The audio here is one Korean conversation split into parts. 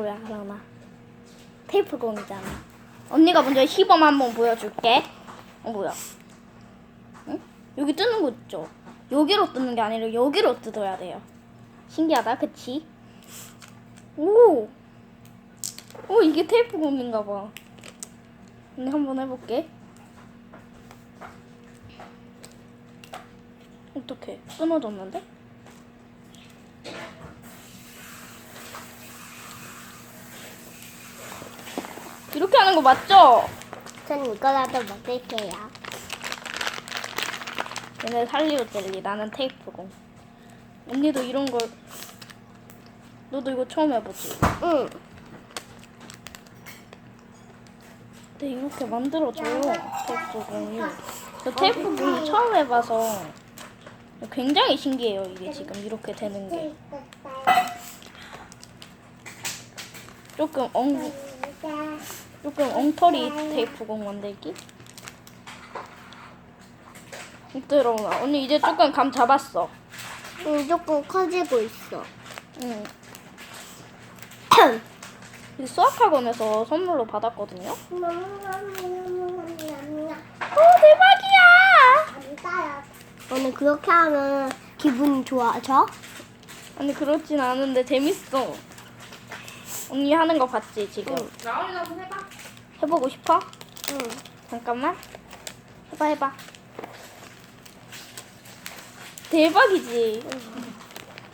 뭐야, 라나. 테이프 공이잖아. 언니가 먼저 시범 한번 보여줄게. 어, 뭐야? 응? 여기 뜨는 거 있죠? 여기로 뜨는 게 아니라 여기로 뜯어야 돼요. 신기하다, 그치? 오! 오, 이게 테이프 공인가 봐. 언니 한번 해볼게. 어떡해. 끊어졌는데? 이렇게 하는 거 맞죠? 전 이거라도 먹을게요. 얘네 살리오 젤리, 나는 테이프공. 언니도 이런 걸, 너도 이거 처음 해보지? 응. 네, 이렇게 만들어줘요, 테이프공이. 저 테이프공이 처음 해봐서 굉장히 신기해요, 이게 지금 이렇게 되는 게. 조금 엉, 조금 엉터리 테이프공 만들기? 부끄러워. 언니 이제 조금 감 잡았어. 응, 조금 커지고 있어. 응. 이 수학학원에서 선물로 받았거든요. 오, 대박이야! 오늘 그렇게 하면 기분이 좋아져? 아니, 그렇진 않은데 재밌어. 언니 하는 거 봤지, 지금? 응. 나원이도 한번 해봐. 해보고 싶어? 응. 잠깐만. 해봐, 해봐. 대박이지?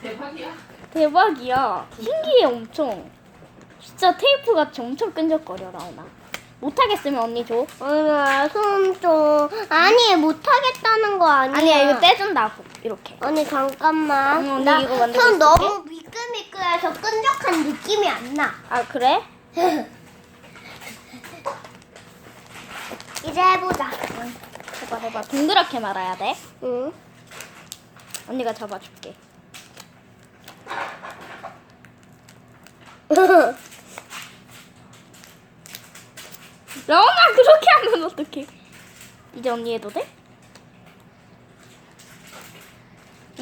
대박이야. 대박이야. 신기해, 엄청. 진짜 테이프 같이 엄청 끈적거려, 나오나. 못하겠으면 언니 줘. 오늘 손좀 아니 못하겠다는 거 아니야. 아니야, 이거 떼준다고. 이렇게. 언니 잠깐만. 응, 언니 나 이거 만들고 손 있을게. 너무 미 끌미끌해서 끈적한 느낌이 안 나. 아, 그래? 이제 해보자. 해봐, 해봐. 동그랗게 말아야 돼. 응. 언니가 잡아줄게. 라온아, 그렇게 하면 어떡해. 이제 언니 해도 돼?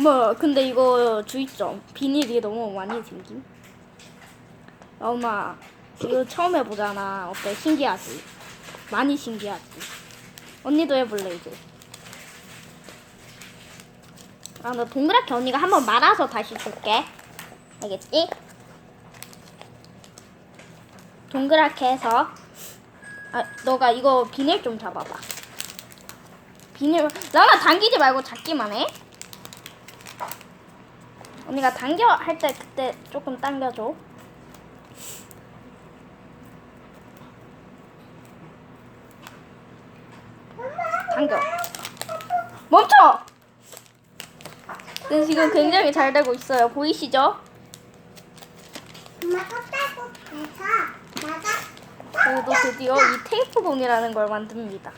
뭐, 근데 이거 주의점. 비닐이 너무 많이 생김. 라온아, 이거 처음 해보잖아. 어때? 신기하지? 많이 신기하지? 언니도 해볼래, 이제. 아, 나 동그랗게 언니가 한번 말아서 다시 줄게. 알겠지? 동그랗게 해서. 아, 너가 이거 비닐 좀 잡아봐. 비닐, 나나 당기지 말고 잡기만 해. 언니가 당겨 할 때 그때 조금 당겨줘. 당겨. 멈춰! 네, 지금 굉장히 잘 되고 있어요. 보이시죠? 엄마 껍데기 해서 나가. 저도 드디어 이 테이프 공이라는 걸 만듭니다.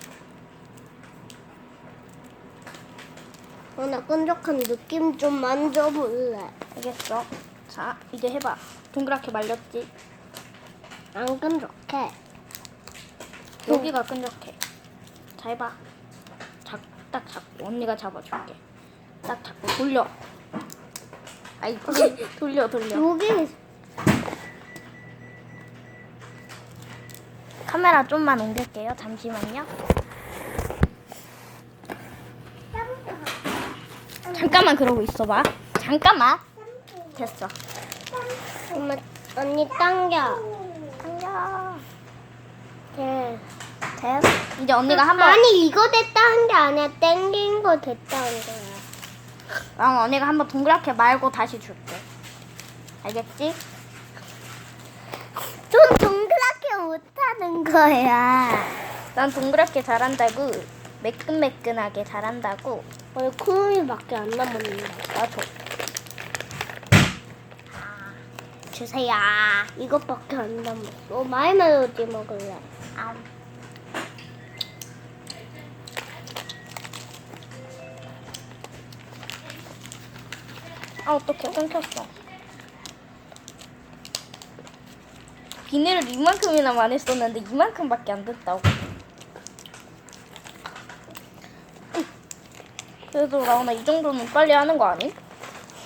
오늘 끈적한 느낌 좀 만져볼래. 알겠어. 자, 이제 해봐. 동그랗게 말렸지? 안 끈적해. 여기가 끈적해. 자, 해봐. 잡, 딱 잡고. 언니가 잡아줄게. 딱 잡고 돌려. 아이, 돌려, 돌려. 여기 카메라 좀만 옮길게요. 잠시만요. 잠깐만 그러고 있어봐. 잠깐만. 됐어. 엄마 언니 당겨. 당겨. 네. 됐어. 이제 언니가 한 번 아니 이거 됐다 한 게 아니야. 땡긴 거 됐다 한 거야. 아, 언니가 한 번 동그랗게 말고 다시 줄게. 알겠지? 좀 동그랗게 못하는 거야. 난 동그랗게 잘한다고. 매끈매끈하게 잘한다고. 오늘 쿠미밖에 안 남았는데. 나도. 주세요. 이것밖에 안 남았어. 마이 멜로디 먹을래. 아. 아 어떡해 끊겼어 비닐을 이만큼이나 많이 썼는데 이만큼밖에 안 됐다고 그래도 라온아 이 정도는 빨리 하는 거 아니?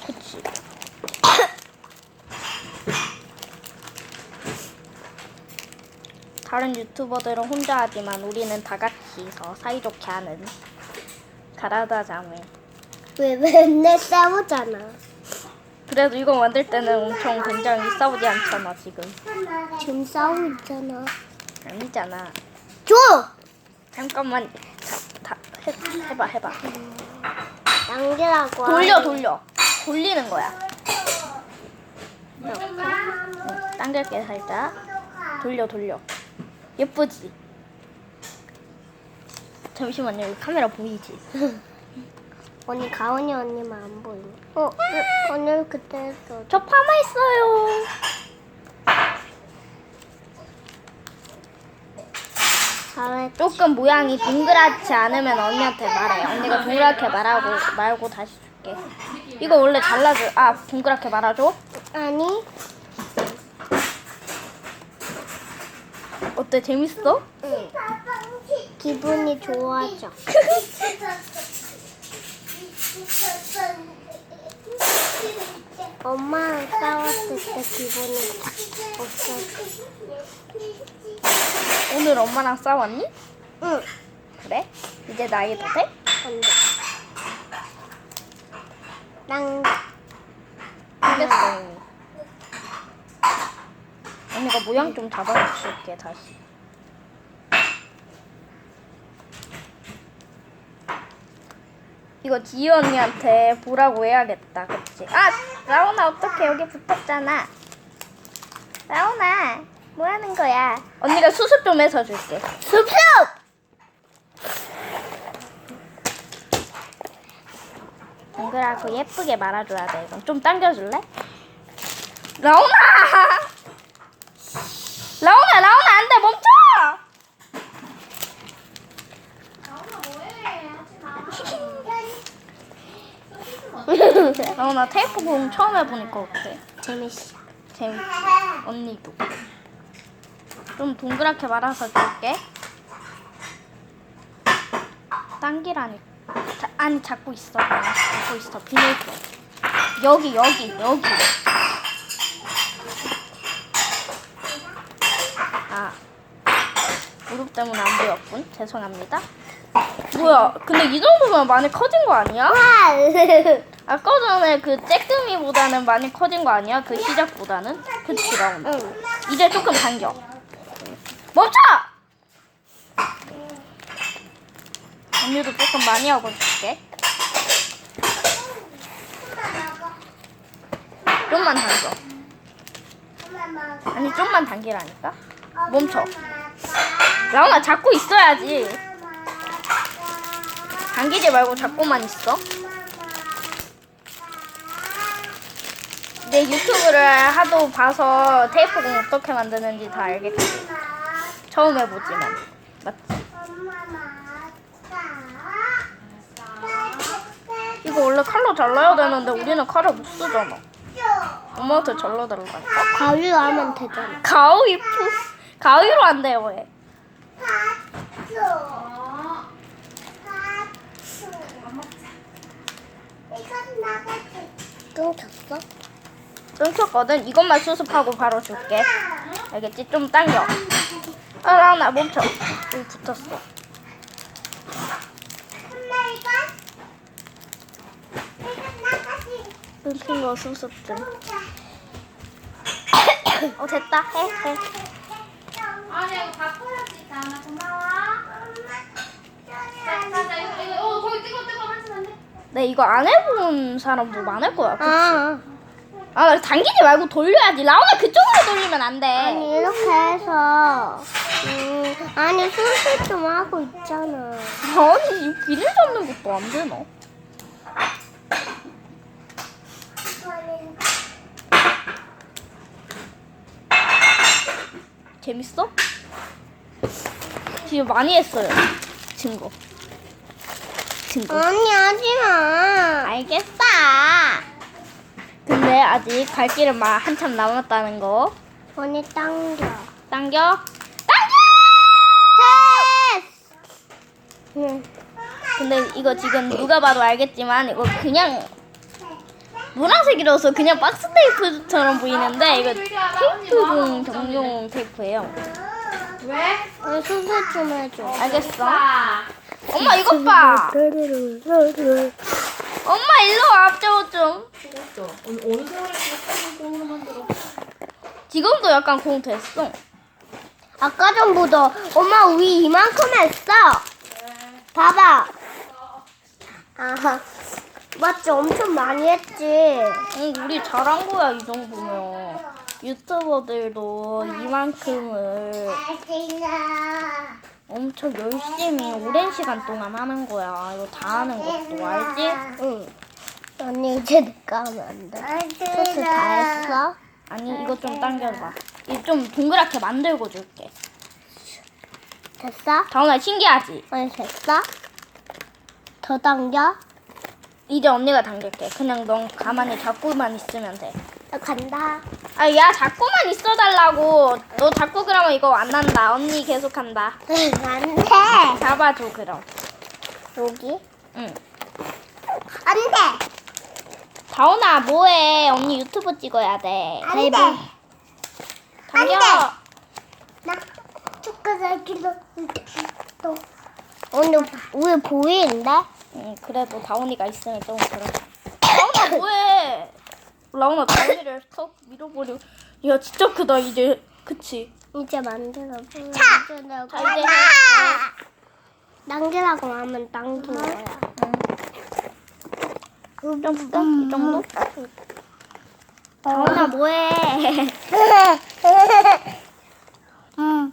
그치 다른 유튜버들은 혼자 하지만 우리는 다 같이서 사이좋게 하는 가라다 자매. 왜 맨날 싸우잖아. 그래도 이거 만들 때는 엄청 굉장히 싸우지 않잖아 지금. 지금 싸우고 있잖아. 아니잖아. 줘! 잠깐만. 자, 다 해, 해봐 해봐. 남기라고. 돌려 돌려. 돌리는 거야. 응, 당길게 살짝. 돌려 돌려. 예쁘지? 잠시만요. 여기 카메라 보이지? 언니 가은이 언니만 안 보이네. 어, 어, 오늘 그때 했어. 저 파마 있어요. 조금 모양이 동그랗지 않으면 언니한테 말해. 언니가 동그랗게 말하고 말고 다시 줄게. 이거 원래 잘라줘. 아 동그랗게 말아줘. 아니, 어때 재밌어? 응. 기분이 좋아져. 엄마랑 싸웠을 때 기분이 없어져. 오늘 엄마랑 싸웠니? 응. 그래? 이제 나이도 돼? 안 돼. 난 알겠어 이미. 언니가 모양 좀 잡아줄게 다시. 이거 지희 언니한테 보라고 해야겠다, 그치? 아, 라온아 어떡해 여기 붙었잖아. 라온아, 뭐 하는 거야? 언니가 수습 좀 해서 줄게. 숲숲! 동그랗고 예쁘게 말아줘야 돼. 이건 좀 당겨줄래? 라온아! 라온아, 라온아, 안 돼, 멈춰! 라온아, 테이프 공 처음 해보니까 어때? 재밌어. 재밌지? 언니도. 좀 동그랗게 말아서 줄게. 당기라니. 자, 아니, 잡고 있어. 그냥. 잡고 있어. 비닐도. 여기, 여기, 여기. 아. 무릎 때문에 안 보였군. 죄송합니다. 뭐야, 근데 이 정도면 많이 커진 거 아니야? 와! 아까 전에 그 쬐끔이보다는 많이 커진 거 아니야? 그 시작보다는? 그치. 응. 이제 조금 당겨. 멈춰! 언니도 조금 많이 하고 줄게. 좀만 당겨. 아니, 좀만 당기라니까? 멈춰. 라온아, 잡고 있어야지. 당기지 말고 잡고만 있어. 내 유튜브를 하도 봐서 테이프공 어떻게 만드는지 다 알겠지. 처음 해보지만. 맞지? 이거 원래 칼로 잘라야 되는데 우리는 칼을 못 쓰잖아. 엄마한테 잘라달라니까. 가위로 하면 되잖아. 가위로, 가위로 안 돼요, 왜? 끊겼어? 끊겼거든. 이것만 수습하고 바로 줄게. 알겠지? 좀 당겨. 아, 라나 멈춰. 여기 붙었어. 끊긴 거 좀. 어, 됐다. 해, 해. 아니 이거 바꿔야지 자나 고마워 자자 이거 이거 어 거기 뜨거 뜨거 하시면 안 돼 네, 이거 안 해본 사람도 많을 거야. 그치? 아, 아, 당기지 말고 돌려야지. 라온아 그쪽으로 돌리면 안 돼. 아니 이렇게 해서 음, 아니 수술 좀 하고 있잖아. 아니, 이 비닐 잡는 것도 안 되나? 재밌어? 지금 많이 했어요. 증거. 증거. 언니 하지 마. 알겠어. 근데 아직 갈 길은 막 한참 남았다는 거. 언니. 당겨. 당겨! 응. 근데 이거 지금 누가 봐도 알겠지만 이거 그냥 노란색이라서 그냥 박스 테이프처럼 보이는데 이거 테이프공 정용 테이프예요. 왜? 어, 수술 좀 해줘. 알겠어. 아, 엄마 이것 봐. 엄마 일로 와 저거 좀. 어느 어느 만들어? 지금도 약간 공 됐어. 아까 전보다 엄마 우리 이만큼 했어. 봐봐. 아하. 맞지? 엄청 많이 했지. 응, 우리 잘한 거야 이 정도면. 유튜버들도 이만큼을 엄청 열심히 오랜 시간 동안 하는 거야. 이거 다 하는 것도 알지? 응. 언니 이제 내가 하면 안 돼. 소스 다 했어? 아니 이거 좀 당겨봐. 이 좀 동그랗게 만들고 줄게. 됐어? 다운아 신기하지? 언니 됐어? 더 당겨? 이제 언니가 당길게. 그냥 넌 가만히 잡고만 있으면 돼. 나 간다. 아, 야, 잡고만 있어 달라고. 너 잡고 그러면 이거 안 난다. 언니 계속 한다. 안 돼. 잡아줘, 그럼. 여기? 응. 안 돼. 다운아, 뭐해? 언니 유튜브 찍어야 돼. 안 돼. 당겨. 나 초코살기도 또. 언니 왜 보이는데? 응, 그래도 다운이가 있으면 좀 그래. 다운아, 뭐해? 라온아, 다운이를 턱 밀어버려. 야, 진짜 크다, 이제. 그치? 이제 만들어 자, 이제 당기라고 하면 당기는 거야. 좀 더? 이 정도? 다운아, 뭐해? 음.